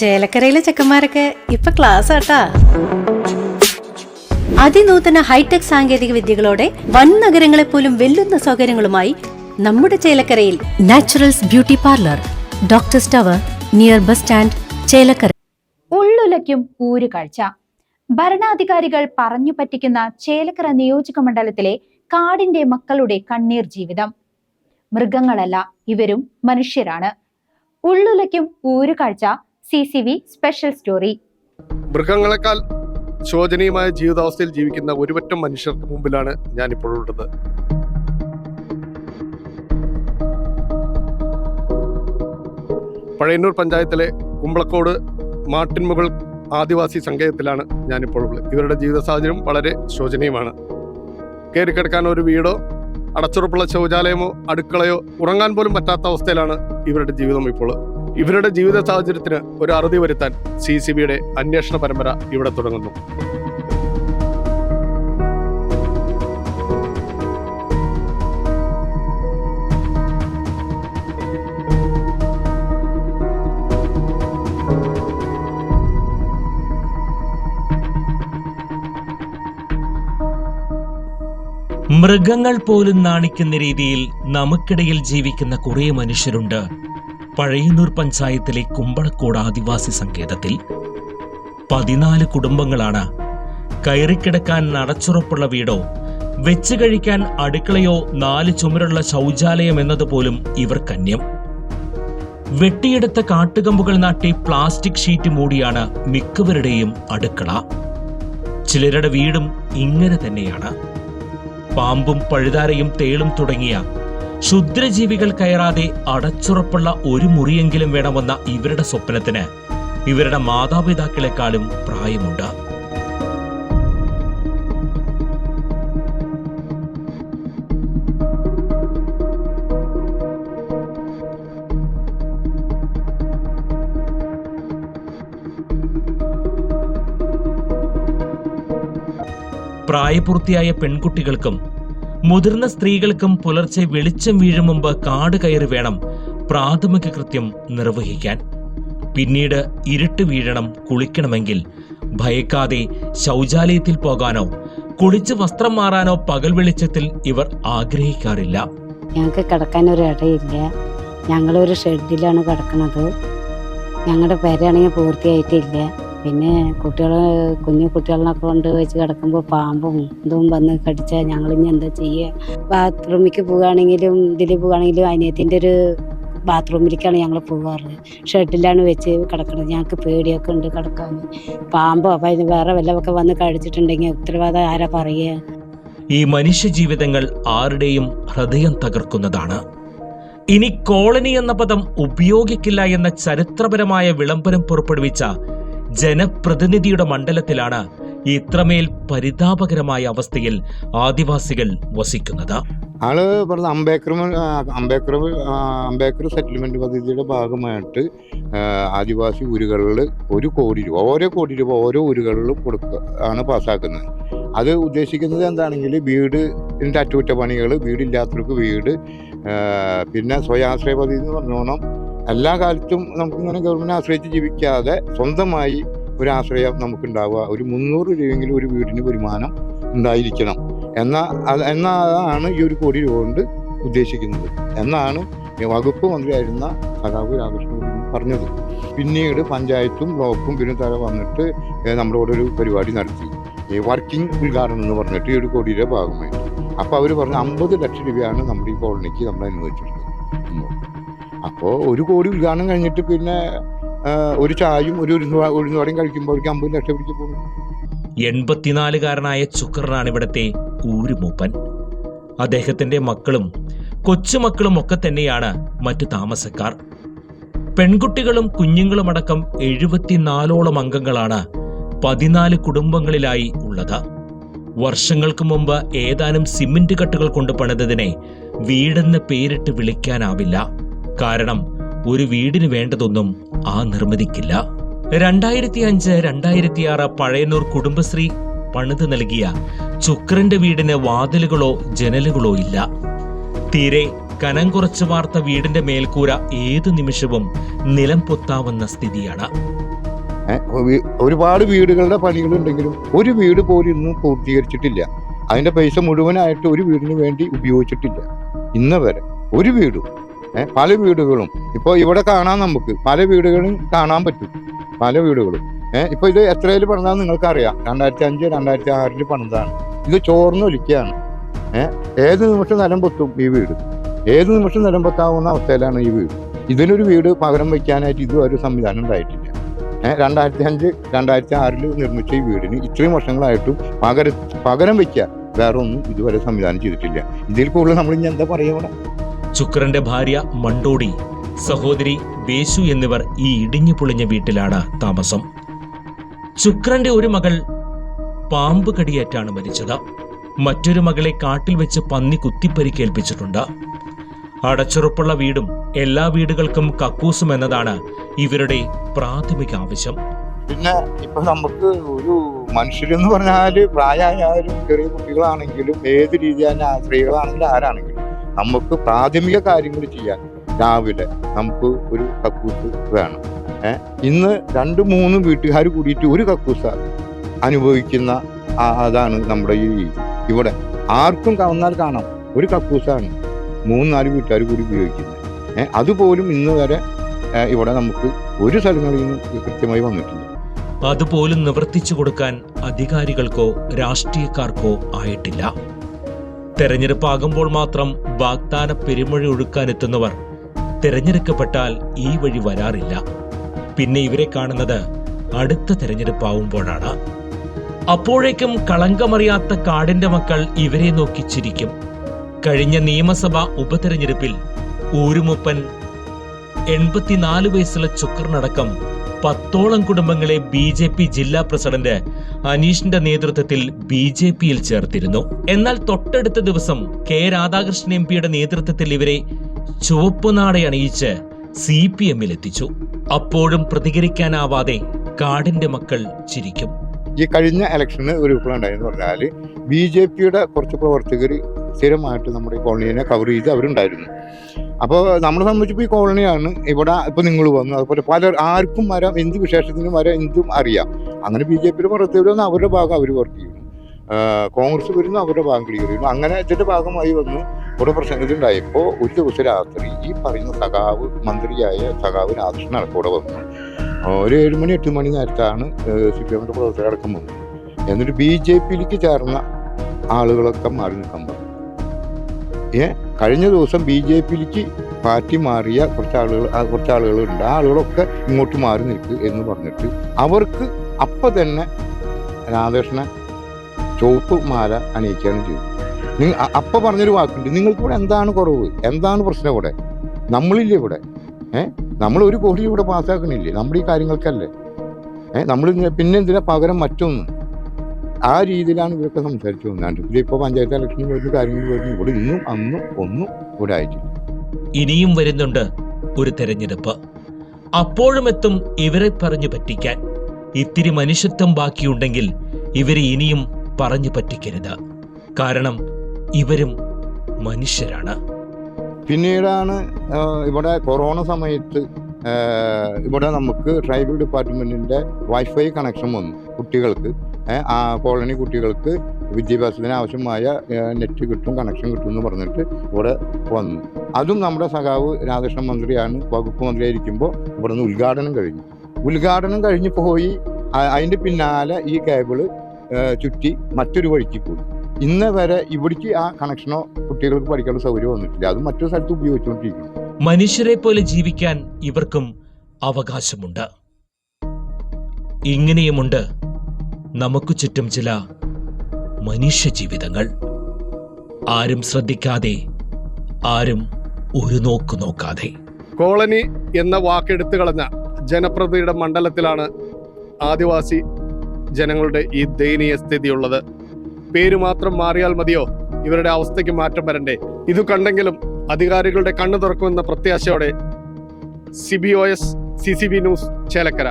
ചേലക്കരയിലെ ചെക്കന്മാരൊക്കെ ഇപ്പൊ ക്ലാസ് ആട്ടാ. അതിനൂതന ഹൈടെക് സാങ്കേതിക വിദ്യകളോടെ വൻ നഗരങ്ങളെ പോലും വെല്ലുന്ന സൗകര്യങ്ങളുമായി നമ്മുടെ ചേലക്കരയിൽ നാച്ചുറൽസ് ബ്യൂട്ടി പാർലർ ഡോക്ടർ സ്റ്റവർ നിയർ ബസ് സ്റ്റാൻഡ് ചേലക്കര. ഉള്ളുലയ്ക്കും ഊരുകാഴ്ച. ഭരണാധികാരികൾ പറഞ്ഞു പറ്റിക്കുന്ന ചേലക്കര നിയോജക മണ്ഡലത്തിലെ കാടിന്റെ മക്കളുടെ കണ്ണീർ ജീവിതം. മൃഗങ്ങളല്ല ഇവരും മനുഷ്യരാണ്. ഉള്ളുലയ്ക്കും ഊരുകാഴ്ച C C V special story. മൃഗങ്ങളെക്കാൾ ശോചനീയമായ ജീവിതാവസ്ഥയിൽ ജീവിക്കുന്ന ഒരുപറ്റം മനുഷ്യർക്ക് മുമ്പിലാണ് ഞാൻ ഇപ്പോഴുള്ളത് പഴയന്നൂർ പഞ്ചായത്തിലെ കുമ്പളക്കോട് മാട്ടിൻമുകൾ ആദിവാസി സങ്കേതത്തിലാണ് ഞാനിപ്പോൾ ഉള്ളത്. ഇവരുടെ ജീവിത സാഹചര്യം വളരെ ശോചനീയമാണ്. കയറിക്കിടക്കാൻ ഒരു വീടോ അടച്ചുറപ്പുള്ള ശൗചാലയമോ അടുക്കളയോ ഉറങ്ങാൻ പോലും പറ്റാത്ത അവസ്ഥയിലാണ് ഇവരുടെ ജീവിതം ഇപ്പോൾ. ഇവരുടെ ജീവിത സാഹചര്യത്തിന് ഒരു അറുതി വരുത്താൻ സി സി ബിയുടെ അന്വേഷണ പരമ്പര ഇവിടെ തുടങ്ങുന്നു. മൃഗങ്ങൾ പോലും നാണിക്കുന്ന രീതിയിൽ നമുക്കിടയിൽ ജീവിക്കുന്ന കുറേ മനുഷ്യരുണ്ട്. പഴയന്നൂർ പഞ്ചായത്തിലെ കുമ്പളക്കോട് ആദിവാസി സങ്കേതത്തിൽ പതിനാല് കുടുംബങ്ങളാണ് കയറിക്കിടക്കാൻ നടച്ചുറപ്പുള്ള വീടോ വെച്ച് കഴിക്കാൻ അടുക്കളയോ നാല് ചുമരുള്ള ശൗചാലയം എന്നതുപോലും ഇവർ കന്യം. വെട്ടിയെടുത്ത കാട്ടുകമ്പുകൾ നാട്ടി പ്ലാസ്റ്റിക് ഷീറ്റ് മൂടിയാണ് മിക്കവരുടെയും അടുക്കള. ചിലരുടെ വീടും ഇങ്ങനെ തന്നെയാണ്. പാമ്പും പഴുതാരയും തേളും തുടങ്ങിയ ക്ഷുദ്രജീവികൾ കയറാതെ അടച്ചുറപ്പുള്ള ഒരു മുറിയെങ്കിലും വേണമെന്ന ഇവരുടെ സ്വപ്നത്തിന് ഇവരുടെ മാതാപിതാക്കളെക്കാളും പ്രായമുണ്ട്. പ്രായപൂർത്തിയായ പെൺകുട്ടികൾക്കും മുതിർന്ന സ്ത്രീകൾക്കും പുലർച്ചെ വെളിച്ചം വീഴും മുമ്പ് കാട് കയറി വേണം പ്രാഥമിക കൃത്യം നിർവഹിക്കാൻ. പിന്നീട് ഇരുട്ട് വീഴണം കുളിക്കണമെങ്കിൽ ഭയക്കാതെ ശൗചാലയത്തിൽ പോകാനോ കുളിച്ച് വസ്ത്രം മാറാനോ പകൽ വെളിച്ചത്തിൽ ഇവർ ആഗ്രഹിക്കാറില്ല. ഞങ്ങൾക്ക് കിടക്കാൻ ഒരു ഇടയില്ല. ഞങ്ങളൊരു ഷെഡിലാണ് കിടക്കുന്നത്. ഞങ്ങളുടെ പേരാണെങ്കിൽ പൂർത്തിയായിട്ടില്ല. പിന്നെ കുട്ടികൾ കുഞ്ഞു കുട്ടികളിനൊക്കെ കൊണ്ട് വെച്ച് കിടക്കുമ്പോൾ പാമ്പും ഇതും വന്ന് കടിച്ചാൽ ഇനി എന്താ ചെയ്യുക ബാത്റൂമിലേക്ക് പോവുകയാണെങ്കിലും ഇതിൽ പോവുകയാണെങ്കിലും അനിയത്തിന്റെ ഒരു ബാത്റൂമിലേക്കാണ് ഞങ്ങൾ പോകാറ് ഷെഡിലാണ് വെച്ച് കിടക്കുന്നത് ഞങ്ങൾക്ക് പേടിയൊക്കെ ഉണ്ട് കിടക്കാൻ പാമ്പോ? അപ്പം വേറെ വല്ലതൊക്കെ വന്ന് കഴിച്ചിട്ടുണ്ടെങ്കിൽ ഉത്തരവാദം ആരാ പറയുക ഈ മനുഷ്യജീവിതങ്ങൾ ആരുടെയും ഹൃദയം തകർക്കുന്നതാണ്. ഇനി കോളനി എന്ന പദം ഉപയോഗിക്കില്ല എന്ന ചരിത്രപരമായ വിളംബരം പുറപ്പെടുവിച്ച ജനപ്രതിനിധിയുടെ മണ്ഡലത്തിലാണ് ഇത്രമേൽ പരിതാപകരമായ അവസ്ഥയിൽ ആദിവാസികൾ വസിക്കുന്നത്. ആൾ പറഞ്ഞ അംബേദ്കർ അംബേദ്കർ അംബേദ്കർ സെറ്റിൽമെന്റ് പദ്ധതിയുടെ ഭാഗമായിട്ട് ആദിവാസി ഊരുകളിൽ ഒരു കോടി രൂപ ഓരോ കോടി രൂപ ഓരോ ഊരുകളിലും കൊടുക്കുക ആണ് പാസ്സാക്കുന്നത്. അത് ഉദ്ദേശിക്കുന്നത് എന്താണെങ്കിൽ വീട് ഇതിന്റെ അറ്റകുറ്റപ്പണികൾ വീടില്ലാത്തവർക്ക് വീട് പിന്നെ സ്വയാശ്രയ പദ്ധതി എന്ന് പറഞ്ഞോണം എല്ലാ കാലത്തും നമുക്കിങ്ങനെ ഗവൺമെന്റ് ആശ്രയിച്ച് ജീവിക്കാതെ സ്വന്തമായി ഒരു ആശ്രയം നമുക്കുണ്ടാവുക. ഒരു മുന്നൂറ് രൂപയെങ്കിലും ഒരു വീടിന് വരുമാനം ഉണ്ടായിരിക്കണം. എന്ന എന്നാണ് ഈ ഒരു കോടി രൂപ കൊണ്ട് ഉദ്ദേശിക്കുന്നത്. എന്നാണ് വകുപ്പ് മന്ത്രിയായിരുന്ന സഖാവ് രാമകൃഷ്ണൻ പറഞ്ഞത്. പിന്നീട് പഞ്ചായത്തും ബ്ലോക്കും പിന്നെ തല വന്നിട്ട് നമ്മളോട് ഒരു പരിപാടി നടത്തി. ഈ വർക്കിംഗ് ഉദ്ഘാടനം എന്ന് പറഞ്ഞിട്ട് ഈ ഒരു രൂപ ഭാഗമായിട്ട്. അപ്പോൾ അവർ പറഞ്ഞു അമ്പത് ലക്ഷം രൂപയാണ് നമ്മുടെ ഈ കോളനിക്ക് നമ്മൾ അനുവദിച്ചിട്ടുള്ളത്. അപ്പോൾ ഒരു കോടി ഉദ്ഘാടനം കഴിഞ്ഞിട്ട് പിന്നെ ഒരു ചായയും ഒരു ഉഴുന്ന് ഉഴുന്നുവടയും കഴിക്കുമ്പോഴേക്കും അമ്പത് ലക്ഷം പിടിച്ച് പോകും. എൺപത്തിനാലുകാരനായ ചുക്കറിനാണ് ഇവിടുത്തെ ഊരുമൂപ്പൻ. അദ്ദേഹത്തിന്റെ മക്കളും കൊച്ചുമക്കളും ഒക്കെ തന്നെയാണ് മറ്റു താമസക്കാർ. പെൺകുട്ടികളും കുഞ്ഞുങ്ങളുമടക്കം എഴുപത്തിനാലോളം അംഗങ്ങളാണ് പതിനാല് കുടുംബങ്ങളിലായി ഉള്ളത്. വർഷങ്ങൾക്ക് മുമ്പ് ഏതാനും സിമന്റ് കട്ടുകൾ കൊണ്ട് പണിതതിനെ വീടെന്ന് പേരിട്ട് വിളിക്കാനാവില്ല. കാരണം ഒരു വീടിന് വേണ്ടതൊന്നും ആ നിർമ്മിതിക്കില്ല. രണ്ടായിരത്തി അഞ്ച് രണ്ടായിരത്തി ആറ് പഴയന്നൂർ കുടുംബശ്രീ പണിത് നൽകിയ ചുക്രന്റെ വീടിന് വാതിലുകളോ ജനലുകളോ ഇല്ല. തീരെ കനം കുറച്ച് വാർത്ത വീടിന്റെ മേൽക്കൂര ഏതു നിമിഷവും നിലം പൊത്താവുന്ന സ്ഥിതിയാണ്. ഒരുപാട് വീടുകളുടെ പണികളുണ്ടെങ്കിലും ഒരു വീട് പോലും ഇന്നും പൂർത്തീകരിച്ചിട്ടില്ല. അതിന്റെ പൈസ മുഴുവനായിട്ട് ഒരു വീടിന് വേണ്ടി ഉപയോഗിച്ചിട്ടില്ല. ഇന്ന് വരെ ഒരു വീടും പല വീടുകളും. ഇപ്പോൾ ഇവിടെ കാണാൻ നമുക്ക്. പല വീടുകളും കാണാൻ പറ്റും. പല വീടുകളും. ഏഹ് ഇപ്പൊ ഇത് എത്രയിൽ പണിതാന്ന് നിങ്ങൾക്കറിയാം. രണ്ടായിരത്തി അഞ്ച് രണ്ടായിരത്തി ആറിൽ പണിതാണ്. ഇത് ചോർന്നൊലിക്കുകയാണ്. ഏഹ് ഏത് നിമിഷം നിലം പൊത്തും ഈ വീട്? ഏത് നിമിഷം നിലം പൊത്താവുന്ന അവസ്ഥയിലാണ് ഈ വീട്? ഇതിനൊരു വീട് പകരം വയ്ക്കാനായിട്ട് ഇതും ഒരു സംവിധാനം ഉണ്ടായിട്ടില്ല. രണ്ടായിരത്തി അഞ്ച് രണ്ടായിരത്തി ആറിൽ നിർമ്മിച്ച ഈ വീടിന് ഇത്രയും വർഷങ്ങളായിട്ടും പകര പകരം വയ്ക്കുക വേറെ ഒന്നും ഇതുവരെ സംവിധാനം ചെയ്തിട്ടില്ല. ഇതിൽ കൂടുതൽ നമ്മൾ ഇനി എന്താ പറയുക ശുക്രന്റെ ഭാര്യ മണ്ടോടി സഹോദരി വേശു എന്നിവർ ഈ ഇടിഞ്ഞു പൊളിഞ്ഞ വീട്ടിലാണ് താമസം. ശുക്രന്റെ ഒരു മകൾ പാമ്പ് കടിയേറ്റാണ് മരിച്ചത്. മറ്റൊരു മകളെ കാട്ടിൽ വെച്ച് പന്നി കുത്തിപ്പരിക്കേൽപ്പിച്ചിട്ടുണ്ട്. അടച്ചുറപ്പുള്ള വീടും എല്ലാ വീടുകൾക്കും കക്കൂസും എന്നതാണ് ഇവരുടെ പ്രാഥമിക ആവശ്യം. പിന്നെ ഇപ്പൊ നമുക്ക് ഒരു മനുഷ്യരെന്ന് പറഞ്ഞാൽ പ്രായമായാലും ചെറിയ കുട്ടികളാണെങ്കിലും ഏത് രീതിയാണ് സ്ത്രീകളാണെങ്കിലും ആരാണെങ്കിലും നമുക്ക് പ്രാഥമിക കാര്യങ്ങൾ ചെയ്യാൻ രാവിലെ നമുക്ക് ഒരു കക്കൂസ് വേണം. ഇന്ന് രണ്ട് മൂന്ന് വീട്ടുകാർ കൂടിയിട്ട് ഒരു കക്കൂസ അനുഭവിക്കുന്ന അതാണ് നമ്മുടെ ഈ ഇവിടെ ആർക്കും വന്നാൽ കാണാം. ഒരു കക്കൂസാണ് മൂന്ന് നാല് വീട്ടുകാർ കൂടി ഉപയോഗിക്കുന്നത്. അതുപോലും ഇന്ന് വരെ ഇവിടെ നമുക്ക് ഒരു സ്ഥലങ്ങളിൽ നിന്ന് കൃത്യമായി വന്നിട്ടില്ല. അതുപോലും നിവർത്തിച്ചു കൊടുക്കാൻ അധികാരികൾക്കോ രാഷ്ട്രീയക്കാർക്കോ ആയിട്ടില്ല. തെരഞ്ഞെടുപ്പാകുമ്പോൾ മാത്രം വാഗ്ദാന പെരുമഴ ഒഴുക്കാനെത്തുന്നവർ തിരഞ്ഞെടുക്കപ്പെട്ടാൽ ഈ വഴി വരാറില്ല. പിന്നെ ഇവരെ കാണുന്നത് അടുത്ത തെരഞ്ഞെടുപ്പാവുമ്പോഴാണ്. അപ്പോഴേക്കും കളങ്കമറിയാത്ത കാടിന്റെ മക്കൾ ഇവരെ നോക്കി ചിരിക്കും. കഴിഞ്ഞ നിയമസഭാ ഉപതെരഞ്ഞെടുപ്പിൽ ഊരുമുപ്പൻ എൺപത്തിനാല് വയസ്സുള്ള ചുക്കറിനടക്കം പത്തോളം കുടുംബങ്ങളെ ബി ജെ പി ജില്ലാ പ്രസിഡന്റ് അനീഷിന്റെ നേതൃത്വത്തിൽ ബി ജെ പിയിൽ ചേർത്തിരുന്നു. എന്നാൽ തൊട്ടടുത്ത ദിവസം കെ രാധാകൃഷ്ണൻ എം പിയുടെ നേതൃത്വത്തിൽ ഇവരെ ചുവപ്പുനാട അണിയിച്ച് സി പി എമ്മിൽ എത്തിച്ചു അപ്പോഴും പ്രതികരിക്കാനാവാതെ കാടിന്റെ മക്കൾ ചിരിക്കും. ഈ കഴിഞ്ഞ ഇലക്ഷന് ഒരു വിപ്ലവം ഉണ്ടായെന്ന് പറഞ്ഞാൽ ബി ജെ പിയുടെ കുറച്ച് പ്രവർത്തകർ സ്ഥിരമായിട്ട് നമ്മുടെ കോളനിയെ കവർ ചെയ്ത് അവരുണ്ടായിരുന്നു. അപ്പോൾ നമ്മളെ സംബന്ധിച്ചിപ്പോൾ ഈ കോളനിയാണ് ഇവിടെ ഇപ്പോൾ നിങ്ങൾ വന്നു. അതുപോലെ പല ആർക്കും വരാം എന്ത് വിശേഷത്തിനും വരാം എന്തും അറിയാം. അങ്ങനെ ബി ജെ പിയുടെ പ്രവർത്തകർ വരുന്ന അവരുടെ ഭാഗം അവർ വർക്ക് ചെയ്യുന്നു. കോൺഗ്രസ് വരുന്നു അവരുടെ ഭാഗം ക്ലിയർ ചെയ്യുന്നു. അങ്ങനെ ഇതിന്റെ ഭാഗമായി വന്നു ഇവിടെ പ്രസംഗത്തിലുണ്ടായപ്പോൾ ഒരു ദിവസം രാത്രി ഈ പറയുന്ന സഖാവ് മന്ത്രിയായ സഖാവ് രാധാകൃഷ്ണൻ അടക്കൂടെ വന്നു ഒരു ഏഴുമണി എട്ട് മണി നേരത്താണ് സി പി എമ്മിന്റെ പ്രവർത്തകരടക്കം വന്നു എന്നിട്ട് ബി ജെ പിയിലേക്ക് ചേർന്ന ആളുകളൊക്കെ മാറി നിൽക്കാൻ പറഞ്ഞു. ഏ കഴിഞ്ഞ ദിവസം ബി ജെ പിയിലേക്ക് പാർട്ടി മാറിയ കുറച്ച് ആളുകൾ കുറച്ച് ആളുകളുണ്ട് ആ ആളുകളൊക്കെ ഇങ്ങോട്ട് മാറി നിൽക്കുക എന്ന് പറഞ്ഞിട്ട് അവർക്ക് അപ്പം തന്നെ രാധാകൃഷ്ണൻ ചുവപ്പ് മാല അണിയിക്കുകയാണ് ചെയ്തത്. നിങ്ങൾ അപ്പം പറഞ്ഞൊരു വാക്കുണ്ട്. നിങ്ങൾക്ക് ഇവിടെ എന്താണ് കുറവ്? എന്താണ് പ്രശ്നം ഇവിടെ? നമ്മളില്ലേ ഇവിടെ? ഏഹ് നമ്മൾ ഒരു കോടി ഇവിടെ പാസ്സാക്കണില്ലേ? നമ്മുടെ ഈ കാര്യങ്ങൾക്കല്ലേ? ഏഹ് നമ്മൾ പിന്നെ എന്തിനാ പകരം മറ്റൊന്ന്? ആ രീതിയിലാണ് ഇവരൊക്കെ സംസാരിച്ചു വന്നാണ്ട് ഇതിപ്പോൾ പഞ്ചായത്ത് ഇലക്ഷന് വരുന്ന കാര്യങ്ങൾ വരുന്നു. ഇവിടെ ഇന്നും അന്നും ഒന്നും ഇവിടെ ആയിട്ടില്ല ഇനിയും വരുന്നുണ്ട് ഒരു തെരഞ്ഞെടുപ്പ്. അപ്പോഴും എത്തും ഇവരെ പറഞ്ഞു പറ്റിക്കാൻ. ഇത്തിരി മനുഷ്യത്വം ബാക്കിയുണ്ടെങ്കിൽ ഇവരെ ഇനിയും പറഞ്ഞു പറ്റിക്കരുത്. കാരണം ഇവരും മനുഷ്യരാണ്. പിന്നീടാണ് ഇവിടെ കൊറോണ സമയത്ത് ഇവിടെ നമുക്ക് ട്രൈബൽ ഡിപ്പാർട്ട്മെന്റിന്റെ വൈഫൈ കണക്ഷൻ വന്നു കുട്ടികൾക്ക്. ആ കോളനി കുട്ടികൾക്ക് വിദ്യാഭ്യാസത്തിന് ആവശ്യമായ നെറ്റ് കിട്ടും കണക്ഷൻ കിട്ടും എന്ന് പറഞ്ഞിട്ട് ഇവിടെ വന്നു. അതും നമ്മുടെ സഖാവ് രാധാകൃഷ്ണൻ മന്ത്രിയാണ് വകുപ്പ് മന്ത്രിയായിരിക്കുമ്പോൾ ഇവിടെ നിന്ന് ഉദ്ഘാടനം കഴിഞ്ഞു. ഉദ്ഘാടനം കഴിഞ്ഞ് പോയി അതിന്റെ പിന്നാലെ ഈ കേബിൾ ചുറ്റി മറ്റൊരു വഴിക്ക് പോയി. ഇന്ന് വരെ ഇവിടേക്ക് ആ കണക്ഷനോ കുട്ടികൾക്ക് പഠിക്കാനുള്ള സൗകര്യം വന്നിട്ടില്ല. അത് മറ്റൊരു സ്ഥലത്ത് ഉപയോഗിച്ചുകൊണ്ടിരിക്കുന്നു. മനുഷ്യരെ പോലെ ജീവിക്കാൻ ഇവർക്കും അവകാശമുണ്ട്. ഇങ്ങനെയുമുണ്ട് നമുക്ക് ചുറ്റും ചില മനുഷ്യ ജീവിതങ്ങൾ ആരും ശ്രദ്ധിക്കാതെ ആരും ഒരു നോക്ക് നോക്കാതെ. കോളനി എന്ന വാക്കെടുത്തു കളഞ്ഞ ജനപ്രതിയുടെ മണ്ഡലത്തിലാണ് ആദിവാസി ജനങ്ങളുടെ ഈ ദയനീയ സ്ഥിതിയുള്ളത്. പേര് മാത്രം മാറിയാൽ മതിയോ? ഇവരുടെ അവസ്ഥയ്ക്ക് മാറ്റം വരണ്ടേ? ഇത് കണ്ടെങ്കിലും അധികാരികളുടെ കണ്ണു തുറക്കുമെന്ന പ്രത്യാശയോടെ. C B O S C C B news Chelakkara.